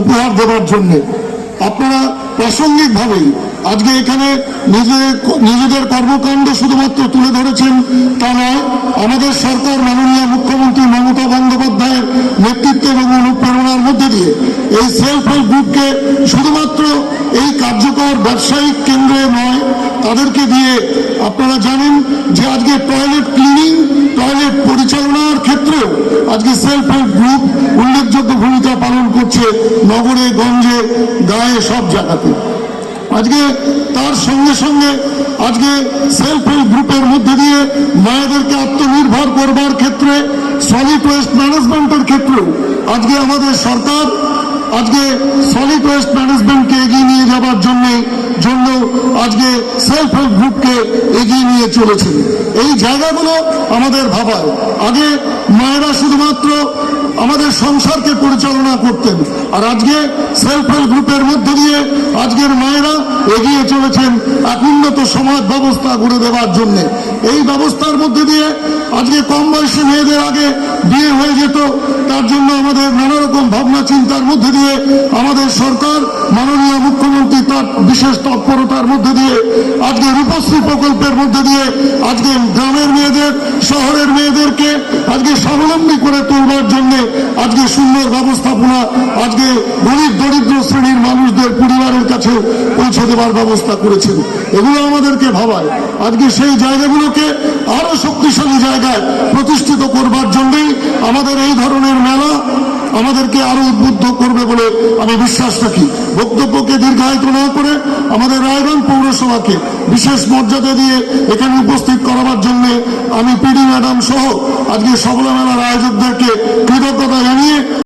উপহার দেওয়ার জন্য। আপনারা প্রাসঙ্গিকভাবেই আজকে এখানে নিজেদের নিজেদের কর্মকাণ্ড শুধুমাত্র তুলে ধরেছেন তা নয়, আমাদের সরকার মাননীয় মুখ্যমন্ত্রী মমতা বন্দ্যোপাধ্যায়ের নেতৃত্ব এবং অনুপ্রেরণার মধ্যে দিয়ে এই সেলফ হেল্প গ্রুপকে শুধুমাত্র এই কার্যকর ব্যবসায়িক কেন্দ্রে নয়, তাদেরকে দিয়ে আপনারা জানেন যে আজকে টয়লেট ক্লিনিং টয়লেট পরিচালনার ক্ষেত্রেও আজকে সেলফ হেল্প নগরে, গঞ্জে, গায়ে সব জায়গাতে আজকে তার সঙ্গে সঙ্গে আজকে সেলফ হেল্প গ্রুপের মধ্যে দিয়ে মায়েদেরকে আত্মনির্ভর করবার ক্ষেত্রে সলিড ওয়েস্ট ম্যানেজমেন্টের ক্ষেত্রেও আজকে আমাদের সরকার, আজকে সলিড ওয়েস্ট ম্যানেজমেন্টকে এগিয়ে নিয়ে যাবার জন্য জন্য আজকে সেলফ হেল্প গ্রুপকে এগিয়ে নিয়ে চলেছেন এই জায়গাগুলো আমাদের ভাবায় আগে মায়েরা শুধুমাত্র আমাদের সংসারকে পরিচালনা করতেন, আর আজকে সেলফ হেল্প গ্রুপের মধ্য দিয়ে আজকের মায়েরা এগিয়ে চলেছেন এক উন্নত সমাজ ব্যবস্থা গড়ে দেওয়ার জন্য। এই ব্যবস্থার মধ্যে দিয়ে আজকে কম বয়সী মেয়েদের আগে বিয়ে হয়ে যেত, তার জন্য আমাদের নানা রকম ভাবনা চিন্তার মধ্যে দিয়ে আমাদের সরকার, মাননীয় মুখ্যমন্ত্রী তার বিশেষ তৎপরতার মধ্যে দিয়ে আজকে রূপশ্রী প্রকল্পের মধ্যে দিয়ে আজকে গ্রামের মেয়েদের, শহরের মেয়েদেরকে আজকে স্বাবলম্বী করে তুলবার জন্য আজকে সুন্দর ব্যবস্থাপনা, আজকে গরিব দরিদ্র শ্রেণির মানুষদের পরিবারের কাছে পৌঁছে দেওয়ার ব্যবস্থা করেছেন এগুলো আমাদেরকে ভাবায়। আজকে সেই জায়গাগুলোকে আরও শক্তিশালী জায়গায় প্রতিষ্ঠিত করবার জন্যই আমাদের এই ধরনের মেলা আমাদেরকে আরও উদ্বুদ্ধ করবে বলে আমি বিশ্বাস রাখি। বক্তব্যকে দীর্ঘায়িত না করে আমাদের রায়গঞ্জ পৌরসভাকে বিশেষ মর্যাদা দিয়ে এখানে উপস্থিত করাবার জন্য আমি পিডি ম্যাডাম সহ আজকে সবলা মেলার আয়োজকদেরকে কৃতজ্ঞতা জানিয়ে